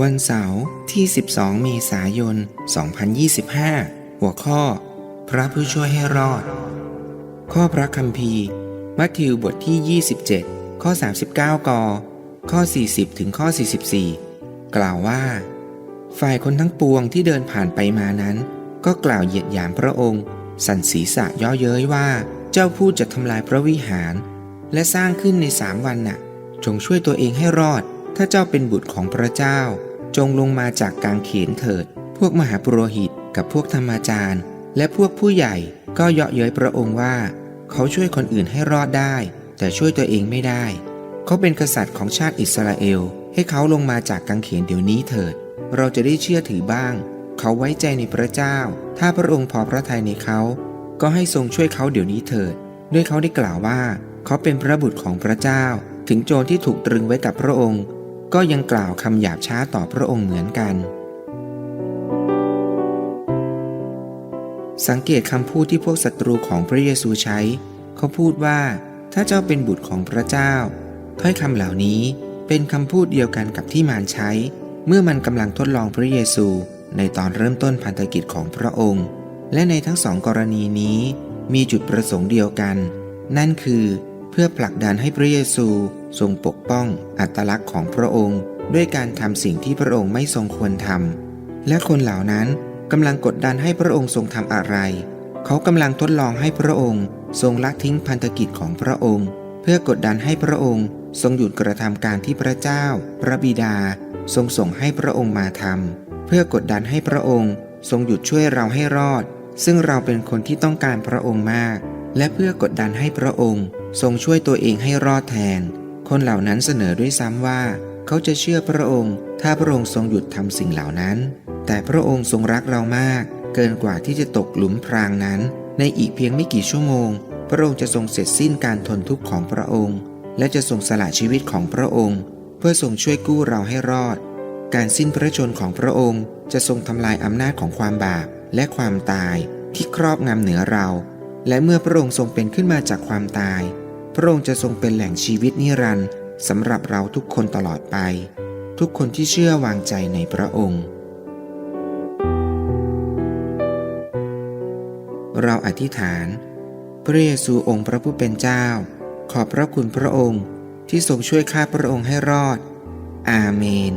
วันเสาร์ที่ 12 เมษายน 2025 หัวข้อ พระผู้ช่วยให้รอด ข้อพระคัมภีร์ มัทธิวบทที่ 27 ข้อ 39 ก ข้อ 40 ถึงข้อ 44 กล่าวว่า ฝ่ายคนทั้งปวงที่เดินผ่านไปมานั้น ก็กล่าวเหยียดหยามพระองค์ สั่นศีรษะย่อเย้ยว่า เจ้าผู้จะทำลายพระวิหาร และสร้างขึ้นในสามวันน่ะ จงช่วยตัวเองให้รอดถ้าเจ้าเป็นบุตรของพระเจ้า จงลงมาจากกางเขนเถิด พวกมหาปุโรหิตกับพวกธรรมาจารย์ และพวกผู้ใหญ่ก็เยาะเย้ยพระองค์ว่า เขาช่วยคนอื่นให้รอดได้ แต่ช่วยตัวเองไม่ได้ เขาเป็นกษัตริย์ของชาติอิสราเอล ให้เขาลงมาจากกางเขนเดี๋ยวนี้เถิด เราจะได้เชื่อถือบ้าง เขาไว้ใจในพระเจ้า ถ้าพระองค์พอพระทัยในเขา ก็ให้ทรงช่วยเขาเดี๋ยวนี้เถิด ด้วยเขาได้กล่าวว่า เขาเป็นพระบุตรของพระเจ้า ถึงโจรที่ถูกตรึงไว้กับพระองค์ ก็ยังกล่าวคำหยาบช้าต่อพระองค์เหมือนกัน สังเกตคำพูดที่พวกศัตรูของพระเยซูใช้ เขาพูดว่า ถ้าเจ้าเป็นบุตรของพระเจ้า ถ้อยคำเหล่านี้เป็นคำพูดเดียวกันกับที่มารใช้ เมื่อมันกำลังทดลองพระเยซูในตอนเริ่มต้นพันธกิจของพระองค์ และในทั้งสองกรณีนี้มีจุดประสงค์เดียวกัน นั่นคือเพื่อผลักดันให้พระเยซู ทรงปกป้องอัตลักษณ์ของพระองค์ ด้วยการทำสิ่งที่พระองค์ไม่ทรงควรทำและคนเหล่านั้นกำลังกดดันให้พระองค์ทรงทำอะไร เขากำลังทดลองให้พระองค์ ทรงละทิ้งพันธกิจของพระองค์ เพื่อกดดันให้พระองค์ ทรงหยุดกระทำการที่พระเจ้า พระบิดา ทรงส่งให้พระองค์มาทำเพื่อกดดันให้พระองค์ ทรงหยุดช่วยเราให้รอด ซึ่งเราเป็นคนที่ต้องการพระองค์มาก และเพื่อกดดันให้พระองค์ ทรงช่วยตัวเองให้รอดแทน คนเหล่านั้นเสนอด้วยซ้ำว่า เขาจะเชื่อพระองค์ ถ้าพระองค์ทรงหยุดทำสิ่งเหล่านั้น แต่พระองค์ทรงรักเรามาก เกินกว่าที่จะตกหลุมพรางนั้น ในอีกเพียงไม่กี่ชั่วโมง พระองค์จะทรงเสร็จสิ้นการทนทุกข์ของพระองค์ และจะทรงสละชีวิตของพระองค์ เพื่อทรงช่วยกู้เราให้รอด การสิ้นพระชนของพระองค์ จะทรงทำลายอำนาจของความบาปและความตายที่ครอบงำเหนือเรา และเมื่อพระองค์ทรงเป็นขึ้นมาจากความตาย พระองค์จะทรงเป็นแหล่งชีวิตนิรันดร์สำหรับเราทุกคนตลอดไป ทุกคนที่เชื่อวางใจในพระองค์ เราอธิษฐาน พระเยซูองค์พระผู้เป็นเจ้า ขอบพระคุณพระองค์ที่ทรงช่วยข้าพระองค์ให้รอด อาเมน